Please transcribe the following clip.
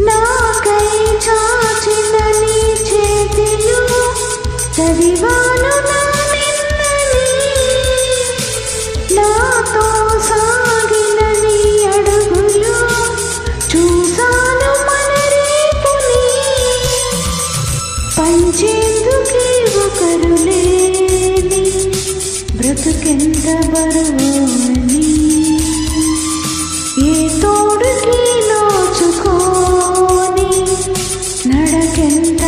నాకై ఒకరు లేని బ్రతుకెంత బరువు friend